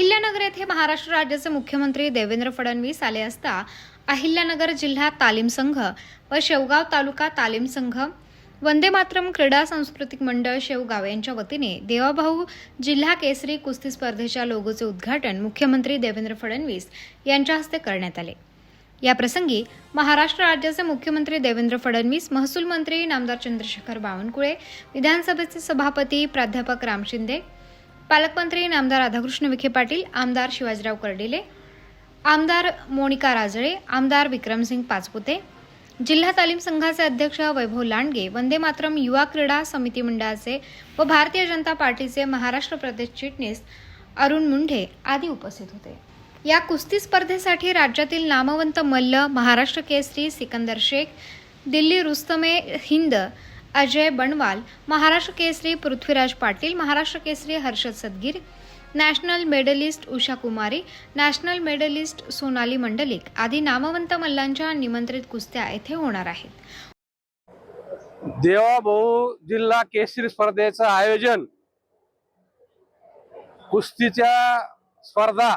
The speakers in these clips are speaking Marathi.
अहिल्यानगर येथे महाराष्ट्र राज्याचे मुख्यमंत्री देवेंद्र फडणवीस आले असता अहिल्यानगर जिल्हा तालीम संघ व शेवगाव तालुका तालीम संघ वंदे मातरम क्रीडा सांस्कृतिक मंडळ शेवगाव यांच्या वतीने देवाभाऊ जिल्हा केसरी कुस्ती स्पर्धेच्या लोगोचे उद्घाटन मुख्यमंत्री देवेंद्र फडणवीस यांच्या हस्ते करण्यात आले. या प्रसंगी महाराष्ट्र राज्याचे मुख्यमंत्री देवेंद्र फडणवीस महसूल मंत्री नामदार चंद्रशेखर बावनकुळे विधानसभेचे सभापती प्राध्यापक राम शिंदे पालकमंत्री नामदार राधाकृष्ण विखे पाटील आमदार शिवाजीराव कर्डिले आमदार मोनिका राजळे आमदार विक्रमसिंग पाचपुते जिल्हा तालीम संघाचे अध्यक्ष वैभव लांडगे वंदे मातरम युवा क्रीडा समिती मंडळाचे व भारतीय जनता पार्टीचे महाराष्ट्र प्रदेश चिटणीस अरुण मुंढे आदी उपस्थित होते. या कुस्ती स्पर्धेसाठी राज्यातील नामवंत मल्ल Maharashtra Kesari Sikandar Shaikh Delhi Rustam-e Hind Ajay Banwal Maharashtra Kesari Prithviraj Patil Maharashtra Kesari Harshad Sadgir national medalist Usha Kumari national medalist Sonali Mandlik आदी नामवंत मल्लांच्या निमंत्रित कुस्त्या येथे होणार आहेत. देवाभाऊ जिल्हा केसरी स्पर्धेचं आयोजन. कुस्तीच्या स्पर्धा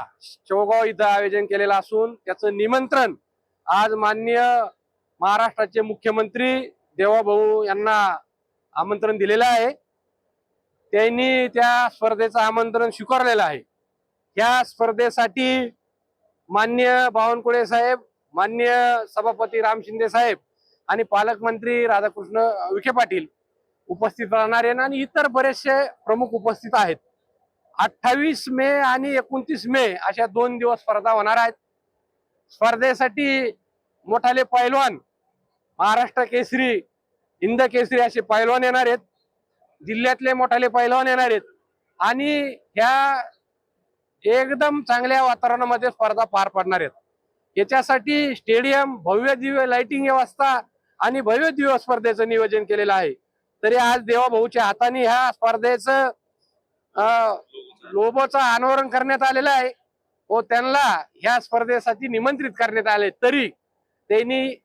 चौगाव इथं आयोजन केलेलं असून त्याचं निमंत्रण आज माननीय महाराष्ट्राचे मुख्यमंत्री देवाभाऊ यांना आमंत्रण दिलेलं आहे. त्यांनी त्या स्पर्धेचं आमंत्रण स्वीकारलेलं आहे. या स्पर्धेसाठी मान्य बावनकुळे साहेब मान्य सभापती राम शिंदे साहेब आणि पालकमंत्री राधाकृष्ण विखे पाटील उपस्थित राहणार आहे आणि इतर बरेचसे प्रमुख उपस्थित आहेत. अठ्ठावीस मे आणि एकोणतीस मे अशा दोन दिवस स्पर्धा होणार आहेत. स्पर्धेसाठी मोठाले पैलवान महाराष्ट्र केसरी हिंद केसरी असे पैलवान येणार आहेत. जिल्ह्यातले मोठाले पैलवान येणार आहेत. आणि ह्या एकदम चांगल्या वातावरणामध्ये स्पर्धा पार पडणार आहेत. याच्यासाठी स्टेडियम भव्य दिव्य लाइटिंग व्यवस्था आणि भव्य दिव्य स्पर्धेचं नियोजन केलेलं आहे. तरी आज देवाभाऊच्या हाताने ह्या स्पर्धेचं अं, अनावरण करण्यात आलेलं आहे. व त्यांना ह्या स्पर्धेसाठी निमंत्रित करण्यात आले. तरी त्यांनी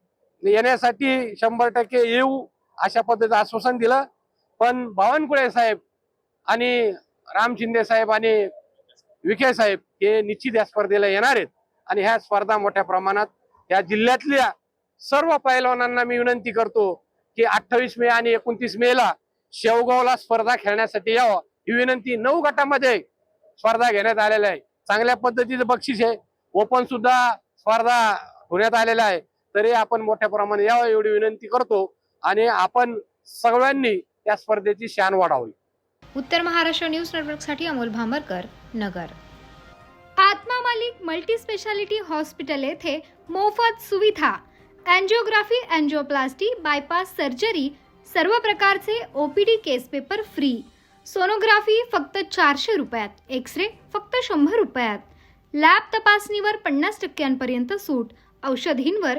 येण्यासाठी शंभर टक्के येऊ अशा पद्धतीचं आश्वासन दिलं. पण बावनकुळे साहेब आणि राम शिंदे साहेब आणि विखे साहेब हे निश्चित या स्पर्धेला येणार आहेत. आणि ह्या स्पर्धा मोठ्या प्रमाणात या जिल्ह्यातल्या सर्व पैलवानांना मी विनंती करतो की अठ्ठावीस मे आणि एकोणतीस मे ला शेवगावला स्पर्धा खेळण्यासाठी यावं ही विनंती नऊ गटामध्ये स्पर्धा घेण्यात आलेल्या आहे चांगल्या पद्धतीचं बक्षीस आहे. ओपन सुद्धा स्पर्धा होण्यात आलेला आहे. तरी आपण मोठ्या प्रमाणात यावं एवढी विनंती करतो आणि आपण सगळ्यांनी त्या स्पर्धेची शान वाढावी. उत्तर महाराष्ट्र न्यूज नेटवर्कसाठी Amol Bhambarkar Nagar. Atma Malik multi speciality hospital येथे मोफत सुविधा अँजिओग्राफी अँजिओप्लास्टी बायपास सर्जरी सर्व प्रकारचे OPD case paper free sonography फक्त चारशे रुपयात एक्स रे फक्त शंभर रुपयात. लॅब तपासणीवर पन्नास टक्क्यांपर्यंत सूट औषधींवर